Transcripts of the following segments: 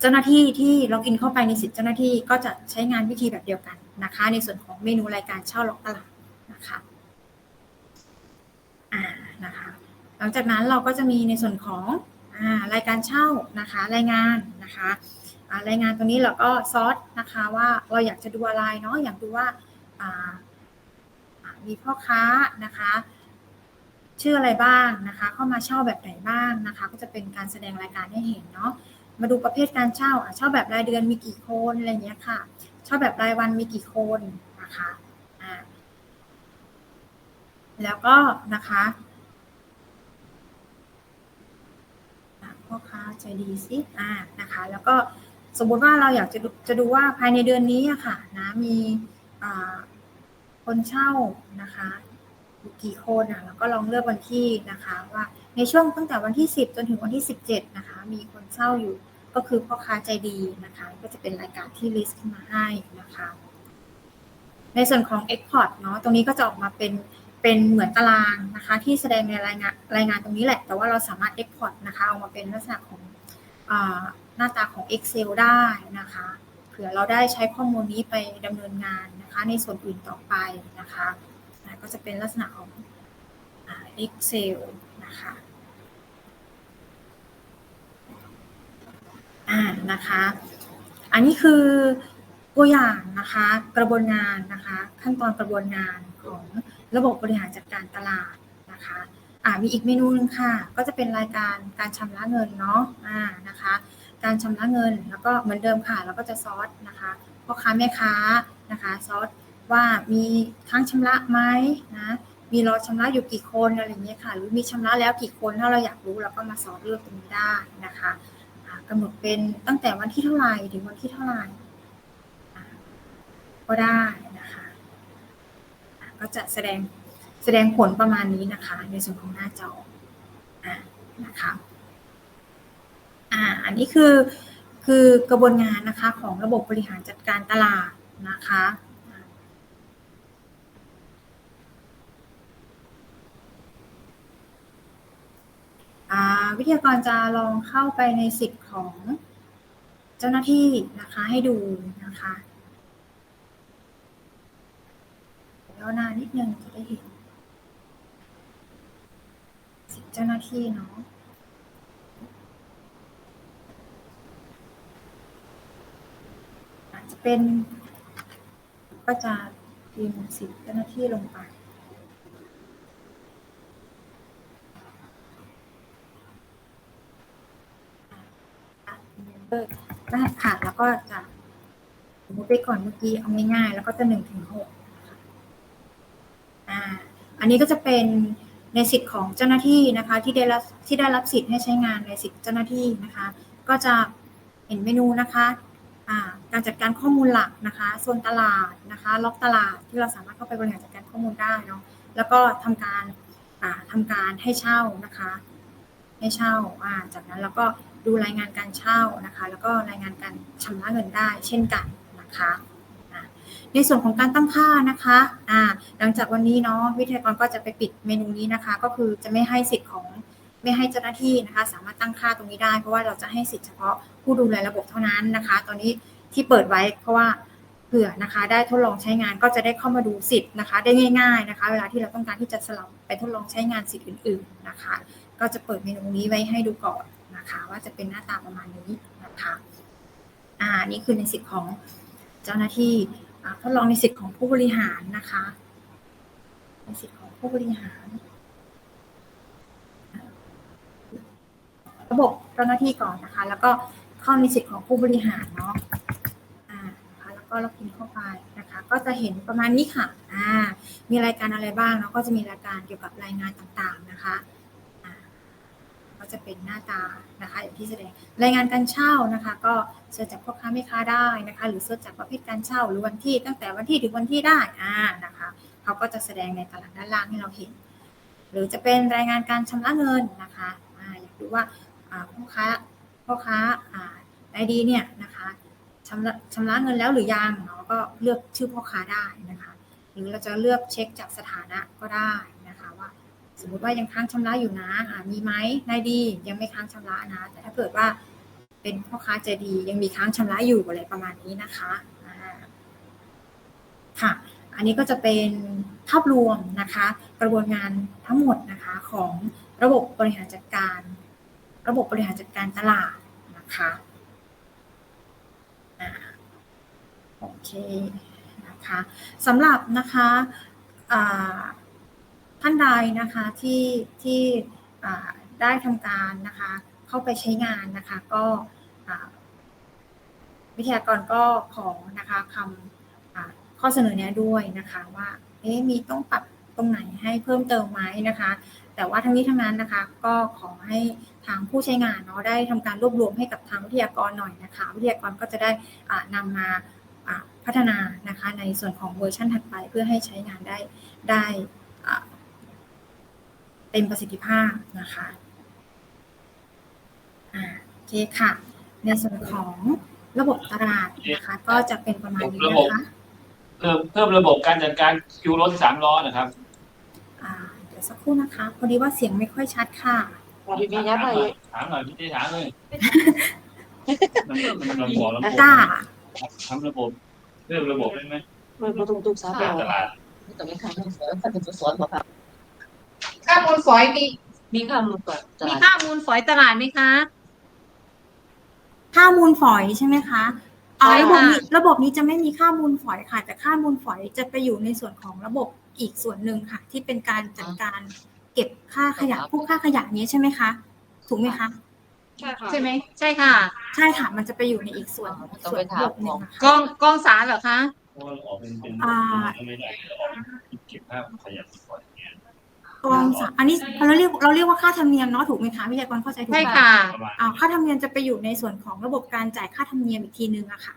เจ้าหน้าที่ที่ล็อกอินเข้าไปในสิทธิ์เจ้าหน้าที่ก็จะใช้งานวิธีแบบเดียวกันนะคะ ในส่วนของเมนูรายการเช่าล็อกตลาดนะคะอ่านะคะหลังจากนั้นเราก็จะมีในส่วนของอ่ารายการเช่านะคะรายงานนะคะอ่ารายงานตรงนี้เราก็ซอสนะคะว่าเราอยากจะดูอะไรเนาะอยากดูว่าอ่าอ่ามีพ่อค้านะคะชื่ออะไรบ้างนะคะ เข้ามาเช่าแบบไหนบ้างนะคะ ก็จะเป็นการแสดงรายการให้เห็นเนาะ มาดูประเภทการเช่าเช่าแบบรายเดือนมีกี่คนอะไรเงี้ยค่ะ เช่าแบบรายวันมีกี่คนนะคะแล้วก็นะคะพ่อค้าใจดีสิอ่านะคะ แล้วก็สมมุติว่าเราอยากจะดูจะดูว่าภายในเดือนนี้อะค่ะนะมีคนเช่านะคะกี่คนอะแล้วก็ลองเลือกวันที่นะคะ ว่าในช่วงตั้งแต่วันที่ 10 จนถึงวันที่ 17นะคะ มีคนเช่าอยู่ ก็คือพ่อค้าใจดีนะคะ ก็จะเป็นรายการที่ list ขึ้นมาให้นะคะ ในส่วนของ Export เนาะตรงนี้ก็จะออกมาเป็นเป็นเหมือนตารางนะคะ ที่แสดงในรายงานรายงานตรงนี้แหละ แต่ว่าเราสามารถ Export นะคะออกมาเป็นลักษณะของอหน้าตาของ Excel ได้นะคะเผื่อเราได้ใช้ข้อมูลนี้ไปดำเนินงานนะคะ ในส่วนอื่นต่อไปนะคะ ก็จะเป็นลักษณะของ Excel นะคะ อ่านะคะ อันนี้คือตัวอย่างนะคะกระบวนงานนะคะ ขั้นตอนกระบวนงานของระบบบริหารจัดการตลาดนะคะอ่ามีอีกเมนูหนึงค่ะ ก็จะเป็นรายการการชำระเงินเนาะอ่านะคะ การชำระเงินแล้วก็เหมือนเดิมค่ะเราก็จะซอสนะคะพ่อค้าแม่ค้านะคะซอสว่ามีค้างชำระไหมนะมีรอชำระอยู่กี่คนอะไรเงี้ยค่ะ หรือมีชำระแล้วกี่คนถ้าเราอยากรู้เราก็มาซอสเลือกตรงนี้ได้นะคะ กำหนดเป็นตั้งแต่วันที่เท่าไหร่ถึงวันที่เท่าไหร่ก็ได้นะคะ ก็จะแสดงแสดงผลประมาณนี้นะคะ ในส่วนของหน้าจออ่านะคะอ่าอันนี้คือคือกระบวนงานนะคะของระบบบริหารจัดการตลาดนะคะ วิทยากรจะลองเข้าไปในสิทธิ์ของเจ้าหน้าที่นะคะให้ดูนะคะเดี๋ยวนานิดนึงจะได้เห็นสิทธิ์เจ้าหน้าที่เนาะอาจจะเป็นก็จะพิมพ์สิทธิ์เจ้าหน้าที่ลงไป เบอร์ได้ค่ะแล้วก็จะสมมติไปก่อนเมื่อกี้เอาง่ายๆแล้วก็จะหนึ่งถึงหกอ่า อันนี้ก็จะเป็นในสิทธิ์ของเจ้าหน้าที่นะคะ ที่ได้รับที่ได้รับสิทธิ์ให้ใช้งานในสิทธิ์เจ้าหน้าที่นะคะ ก็จะเห็นเมนูนะคะการจัดการข้อมูลหลักนะคะโซนตลาดนะคะ ล็อกตลาดที่เราสามารถเข้าไปบริหารจัดการข้อมูลได้เนาะแล้วก็ทำการอ่าทำการให้เช่านะคะ ให้เช่าจากนั้นเราก็ ดูรายงานการเช่านะคะ แล้วก็รายงานการชำระเงินได้เช่นกันนะคะในส่วนของการตั้งค่านะคะหลังจากวันนี้เนาะวิทยากรก็จะไปปิดเมนูนี้นะคะ ก็คือจะไม่ให้สิทธิ์ของไม่ให้เจ้าหน้าที่นะคะ สามารถตั้งค่าตรงนี้ได้ เพราะว่าเราจะให้สิทธิ์เฉพาะผู้ดูแลระบบเท่านั้นนะคะ ตอนนี้ที่เปิดไว้เพราะว่าเผื่อนะคะ ได้ทดลองใช้งานก็จะได้เข้ามาดูสิทธิ์นะคะ ได้ง่าย ๆนะคะ เวลาที่เราต้องการที่จะสลับไปทดลองใช้งานสิทธิ์อื่น ๆนะคะ ก็จะเปิดเมนูนี้ไว้ให้ดูก่อน นะคะ ว่าจะเป็นหน้าตาประมาณนี้นะคะอ่านี่คือในสิทธิ์ของเจ้าหน้าที่อ่าทดลองในสิทธิ์ของผู้บริหารนะคะ ในสิทธิ์ของผู้บริหาร ระบบเจ้าหน้าที่ก่อนนะคะ แล้วก็เข้าในสิทธิ์ของผู้บริหารเนาะอ่านะคะแล้วก็เราพิมพ์เข้าไปนะคะ ก็จะเห็นประมาณนี้ค่ะ อ่า มีรายการอะไรบ้างเนาะก็จะมีรายการเกี่ยวกับรายงานต่างๆนะคะ ก็จะเป็นหน้าตานะคะอย่างที่แสดงรายงานการเช่านะคะ ก็เสิร์ชจากพ่อค้าแม่ค้าได้นะคะ หรือเสิร์ชจากประเภทการเช่าหรือวันที่ตั้งแต่วันที่ถึงวันที่ได้อ่านะคะเขาก็จะแสดงในตารางด้านล่างให้เราเห็น หรือจะเป็นรายงานการชำระเงินนะคะอ่าอยากดูว่าพ่อค้าพ่อค้าอ่าไอดีเนี่ยนะคะชำระชำระเงินแล้วหรือยังเนาก็เลือกชื่อพ่อค้าได้นะคะ หรือเราจะเลือกเช็คจากสถานะก็ได้ สมมติว่ายังค้างชำระอยู่นะอ่ามีไหมนายดียังไม่ค้างชำระนะ แต่ถ้าเกิดว่าเป็นพ่อค้าใจดียังมีค้างชำระอยู่อะไรประมาณนี้นะคะค่ะ อันนี้ก็จะเป็นภาพรวมนะคะ กระบวนงานทั้งหมดนะคะของระบบบริหารจัดการ ระบบบริหารจัดการตลาดนะคะอ่าโอเคนะคะสำหรับนะคะ ท่านใดนะคะที่ที่ได้ทำการนะคะเข้าไปใช้งานนะคะก็วิทยากรก็ขอนะคะคำข้อเสนอแนะด้วยนะคะว่าเอ๊ะมีต้องปรับตรงไหนให้เพิ่มเติมไหมนะคะ แต่ว่าทั้งนี้ทั้งนั้นนะคะ ก็ขอให้ทางผู้ใช้งานเนาะได้ทำการรวบรวมให้กับทางวิทยากรหน่อยนะคะ วิทยากรก็จะได้อ่านำมาพัฒนานะคะในส่วนของเวอร์ชันถัดไปเพื่อให้ใช้งานได้ได้ เต็มประสิทธิภาพนะคะอ่าโอเคค่ะ ในส่วนของระบบตลาดนะคะ ก็จะเป็นประมาณนี้นะคะเพิ่มเพิ่มระบบการจัดการคิวรถสามล้อนะครับอ่าเดี๋ยวสักครู่นะคะพอดีว่าเสียงไม่ค่อยชัดค่ะอยู่ในนั้นเลยถามหน่อยพี่เต้ถามเลยมันมันมันบอกระบบจ้าทำระบบเพิ่มระบบได้ไหมมันมาตรงตุกสาการตลาดแต่ไม่ทำสอนถ้าเป็นสอนบอกครับ ข้ามูลฝอยมีมีคำก่อนตมีลาดข้ามูลฝอยตลาดไหมคะ ค่ามูลฝอยใช่ไหมคะอ่าใช่ระบบค่ะ นี้ระบบนี้จะไม่มีค่ามูลฝอยค่ะ แต่ค่ามูลฝอยจะไปอยู่ในส่วนของระบบอีกส่วนหนึ่งค่ะ ที่เป็นการจัดการเก็บค่าขยะพวกค่าขยะนี้ใช่ไหมคะ ถูกไหมคะ ใช่ไหมใช่ค่ะใช่ค่ะ มันจะไปอยู่ในอีกส่วนส่วนระบบหนึ่งนะกคะองกองสารเหรอคะ เพราะว่าออกเป็นเป็นอ่า ไม่ได้ออกเก็บภาพขยะ ก่อนเนี่ยกองสารอันนี้เราเรียกเราเรียกว่าค่าธรรมเนียมเนาะถูกไหมคะวิทยากรเข้าใจถูกใช่ไหมค่ะประมาณอ่าค่าธรรมเนียมจะไปอยู่ในส่วนของระบบการจ่ายค่าธรรมเนียมอีกทีนึงอะค่ะ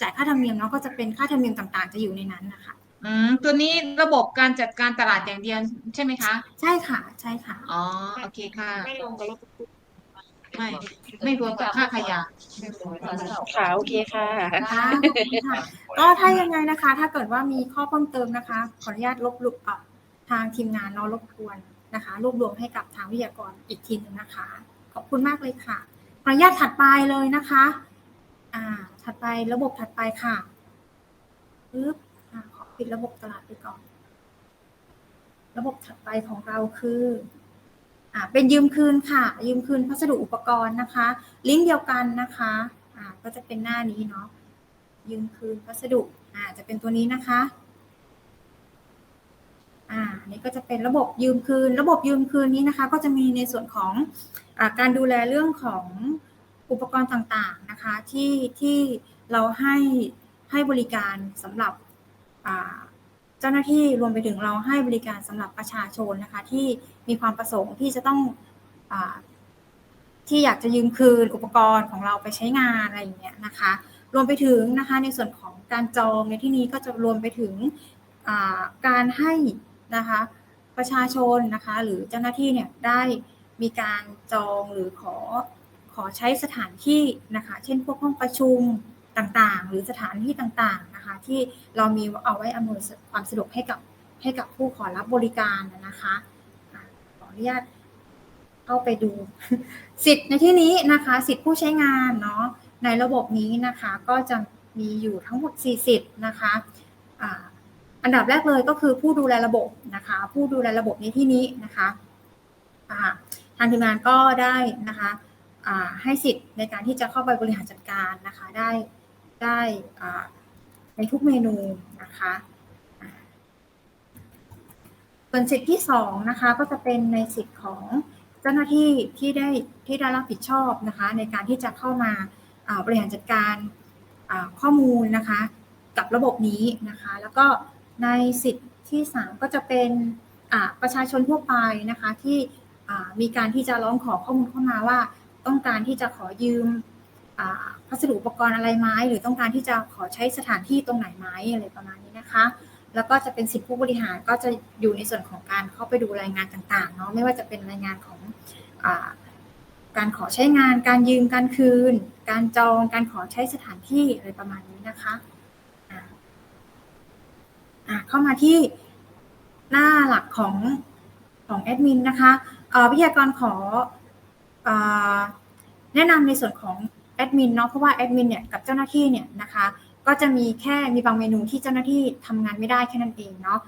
จ่ายค่าธรรมเนียมเนาะก็จะเป็นค่าธรรมเนียมต่าง ๆ จะอยู่ในนั้นนะคะ อืมตัวนี้ระบบการจัดการตลาดอย่างเดียวใช่ไหมคะ ใช่ค่ะ ใช่ค่ะ อ๋อ โอเคค่ะ ไม่ลงกับ ไม่ไม่รวมกับค่าขยะขาโอเคค่ะค่ะขอบคุณค่ะ ก็ถ้ายังไงนะคะ ถ้าเกิดว่ามีข้อเพิ่มเติมนะคะ ขออนุญาตลบลุกอะทางทีมงานเนอะรบกวนนะคะ รวบรวมให้กับทางวิทยากรอีกทีหนึงนะคะ ขอบคุณมากเลยค่ะ ขออนุญาตถัดไปเลยนะคะ อ่า ถัดไประบบถัดไปค่ะปึ๊บอ่าขอปิดระบบตลาดไปก่อน ระบบถัดไปของเราคือ อ่าเป็นยืมคืนค่ะ ยืมคืนพัสดุอุปกรณ์นะคะ ลิงก์เดียวกันนะคะอ่าก็จะเป็นหน้านี้เนาะยืมคืนพัสดุอ่าจะเป็นตัวนี้นะคะอ่านี่ก็จะเป็นระบบยืมคืน ระบบยืมคืนนี้นะคะ ก็จะมีในส่วนของอการดูแลเรื่องของอุปกรณ์ต่างๆนะคะ ที่ที่เราให้ให้บริการสำหรับ จ้าหน้าที่รวมไปถึงเราให้บริการสำหรับประชาชนนะคะ ที่มีความประสงค์ที่จะต้องอที่อยากจะยืมคืนอุปกรณ์ของเราไปใช้งานอะไรอย่างเงี้ยนะคะ รวมไปถึงนะคะในส่วนของการจองในที่นี้ก็จะรวมไปถึงการให้นะคะประชาชนนะคะหรือเจ้าหน้าที่เนี่ยได้มีการจองหรือขอขอใช้สถานที่นะคะ เช่นพวกห้องประชุม ต่างๆ หรือสถานที่ต่างๆนะคะที่เรามีเอาไว้อำนวยความสะดวกให้กับให้กับผู้ขอรับบริการนะคะขออนุญาตเข้าไปดู สิทธิ์ในที่นี้นะคะ สิทธิ์ผู้ใช้งานเนาะในระบบนี้นะคะก็จะมีอยู่ทั้งหมด4สิทธิ์นะคะอันดับแรกเลยก็คือผู้ดูแลระบบนะคะ ผู้ดูแลระบบในที่นี้นะคะทางทีมงานก็ได้นะคะให้สิทธิ์ในการที่จะเข้าไปบริหารจัดการนะคะ ได้ ได้ในทุกเมนูนะคะส่วนสิทธิ์ที่สองนะคะก็จะเป็นในสิทธิ์ของเจ้าหน้าที่ที่ได้ที่ได้รับผิดชอบนะคะในการที่จะเข้ามาบริหารจัดการข้อมูลนะคะกับระบบนี้นะคะ แล้วก็ในสิทธิ์ที่ 3 ก็จะเป็นประชาชนทั่วไปนะคะที่มีการที่จะร้องขอข้อมูลเข้ามาว่า ต้องการที่จะขอยืม พัสดุอุปกรณ์อะไรไหมหรือต้องการที่จะขอใช้สถานที่ตรงไหนไหมอะไรประมาณนี้นะคะ แล้วก็จะเป็นสิทธิผู้บริหารก็จะอยู่ในส่วนของการเข้าไปดูรายงานต่างๆเนาะไม่ว่าจะเป็นรายงานของอการขอใช้งาน การยืมการคืน การจองการขอใช้สถานที่อะไรประมาณนี้นะคะเข้ามาที่หน้าหลักของของแอดมินนะคะวิทยากรขออแนะนำในส่วนของ แอดมินเนาะเพราะว่าแอดมินเนี่ยกับเจ้าหน้าที่เนี่ยนะคะก็จะมีแค่มีบางเมนูที่เจ้าหน้าที่ทำงานไม่ได้แค่นั้นเองเนาะ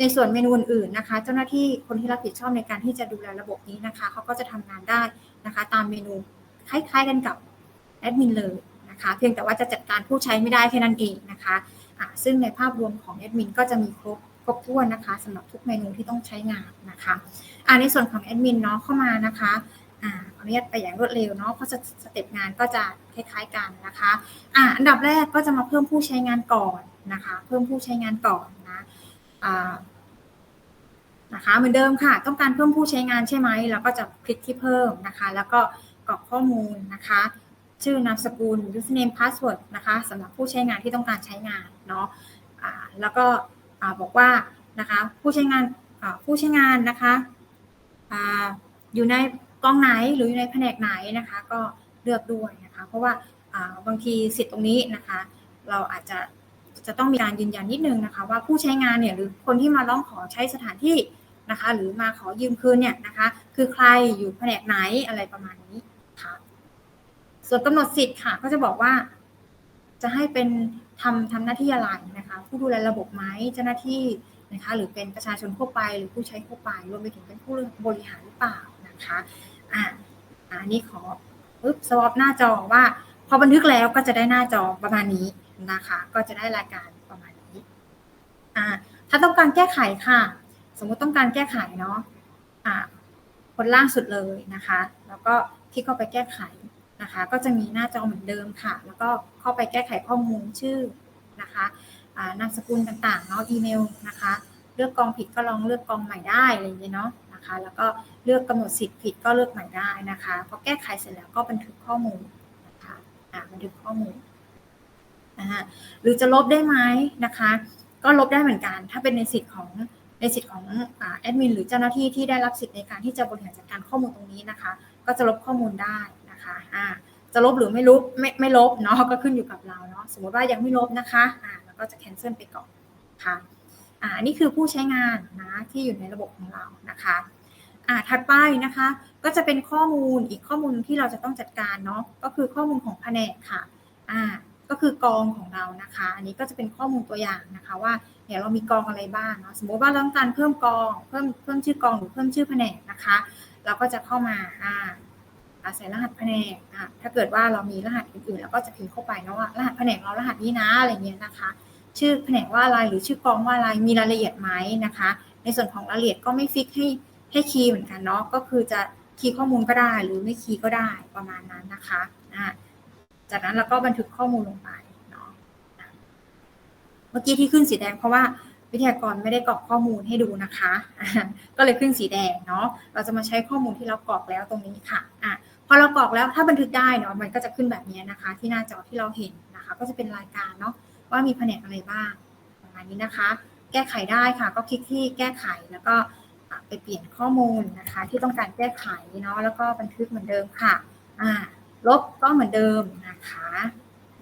ในส่วนเมนูอื่นๆนะคะ เจ้าหน้าที่คนที่รับผิดชอบในการที่จะดูแลระบบนี้นะคะเขาก็จะทำงานได้นะคะ ตามเมนูคล้ายๆกันกับแอดมินเลยนะคะ เพียงแต่ว่าจะจัดการผู้ใช้ไม่ได้แค่นั้นเองนะคะอ่าซึ่งในภาพรวมของแอดมินก็จะมีครบครบถ้วนนะคะสำหรับทุกเมนูที่ต้องใช้งานนะคะอ่าในส่วนของแอดมินเนาะเข้ามานะคะ อ่าขออนุญาตไปอย่างรวดเร็วเนาะเพราะสสเต็ปงานก็จะคล้ายๆกันนะคะอ่าอันดับแรกก็จะมาเพิ่มผู้ใช้งานก่อนนะคะ เพิ่มผู้ใช้งานก่อนนะอ่านะคะเหมือนเดิมค่ะ ต้องการเพิ่มผู้ใช้งานใช่ไหมเราก็จะคลิกที่เพิ่มนะคะ แล้วก็กรอกข้อมูลนะคะ ชื่อนามสกุล username password นะคะสำหรับผู้ใช้งานที่ต้องการใช้งานเนาะแล้วก็บอกว่านะคะผู้ใช้งานผู้ใช้งานนะคะออยู่ใน กองไหนหรืออยู่ในแผนกไหนนะคะ ก็เลือกด้วยนะคะ เพราะว่าบางทีสิทธิ์ตรงนี้นะคะ เราอาจจะจะต้องมีการยืนยันนิดนึงนะคะ ว่าผู้ใช้งานเนี่ยหรือคนที่มาร้องขอใช้สถานที่นะคะ หรือมาขอยืมคืนเนี่ยนะคะ คือใครอยู่แผนกไหนอะไรประมาณนี้ค่ะส่วนกำหนดสิทธิ์ค่ะ ก็จะบอกว่า จะให้เป็นทำทำหน้าที่อะไรนะคะ ผู้ดูแลระบบไหมเจ้าหน้าที่นะคะ หรือเป็นประชาชนทั่วไป หรือผู้ใช้ทั่วไปรวมไปถึงเป็นผู้บริหารหรือเปล่า นะคะอ่าอันนี้ขอปึ๊บสวอปหน้าจอว่าพอบันทึกแล้วก็จะได้หน้าจอประมาณนี้นะคะ ก็จะได้รายการประมาณนี้อ่าถ้าต้องการแก้ไขค่ะ สมมุติต้องการแก้ไขเนาะอ่าคนล่างสุดเลยนะคะ แล้วก็คลิกเข้าไปแก้ไขนะคะ ก็จะมีหน้าจอเหมือนเดิมค่ะ แล้วก็เข้าไปแก้ไขข้อมูลชื่อนะคะนามสกุลต่างๆเนาะอีเมลนะคะ เลือกกองผิดก็ลองเลือกกองใหม่ได้อะไรอย่างเงี้ยเนาะ นะคะ แล้วก็เลือกกำหนดสิทธิ์ผิดก็เลือกใหม่ได้นะคะพอแก้ไขเสร็จแล้วก็บันทึกข้อมูลนะคะอ่าบันทึกข้อมูลนะคะหรือจะลบได้ไหมนะคะ ก็ลบได้เหมือนกัน ถ้าเป็นในสิทธิ์ของในสิทธิ์ของแอดมินหรือเจ้าหน้าที่ที่ได้รับสิทธิ์ในการที่จะบริหารจัดการข้อมูลตรงนี้นะคะ ก็จะลบข้อมูลได้นะคะอ่าจะลบหรือไม่ลบไม่ไม่ลบเนาะก็ขึ้นอยู่กับเราเนาะสมมติว่ายังไม่ลบนะคะอ่าแล้วก็จะ cancel ไปก่อนค่ะ อ่านนี้คือผู้ใช้งานนะที่อยู่ในระบบของเรานะคะอ่าถัดไปนะคะก็จะเป็นข้อมูลอีกข้อมูลที่เราจะต้องจัดการเนาะก็คือข้อมูลของแผนกค่ะอ่าก็คือกองของเรานะคะ อันนี้ก็จะเป็นข้อมูลตัวอย่างนะคะว่าเนี่ยเรามีกองอะไรบ้างเนาะสมมติว่าเราต้องการเพิ่มกองเพิ่มเพิ่มชื่อกองหรือเพิ่มชื่อแผนกนะคะ เราก็จะเข้ามาอ่าอาศัยรหัสแผนกอ่าถ้าเกิดว่าเรามีรหัสอื่นๆเราก็จะพิมพ์เข้าไปเนาะว่ารหัสแผนกเรารหัสนี้นะอะไรเงี้ยนะคะ ชื่อแผนกว่าอะไรหรือชื่อกองว่าอะไรมีรายละเอียดไหมนะคะ ในส่วนของรายละเอียดก็ไม่ฟิกให้ให้คีย์เหมือนกันเนาะก็คือจะคีย์ข้อมูลก็ได้หรือไม่คีย์ก็ได้ประมาณนั้นนะคะอ่าจากนั้นเราก็บันทึกข้อมูลลงไปเนาะเมื่อกี้ที่ขึ้นสีแดงเพราะว่าวิทยากรไม่ได้กรอกข้อมูลให้ดูนะคะ ก็เลยขึ้นสีแดงเนาะ เราจะมาใช้ข้อมูลที่เรากรอกแล้วตรงนี้ค่ะอะพอเรากรอกแล้วถ้าบันทึกได้เนาะมันก็จะขึ้นแบบนี้นะคะ ที่หน้าจอที่เราเห็นนะคะ ก็จะเป็นรายการเนาะ ว่ามีแผนกอะไรบ้าง ประมาณนี้นะคะ แก้ไขได้ค่ะ ก็คลิกที่แก้ไขแล้วก็ไปเปลี่ยนข้อมูลนะคะ ที่ต้องการแก้ไขเนาะแล้วก็บันทึกเหมือนเดิมค่ะ อ่าลบก็เหมือนเดิมนะคะ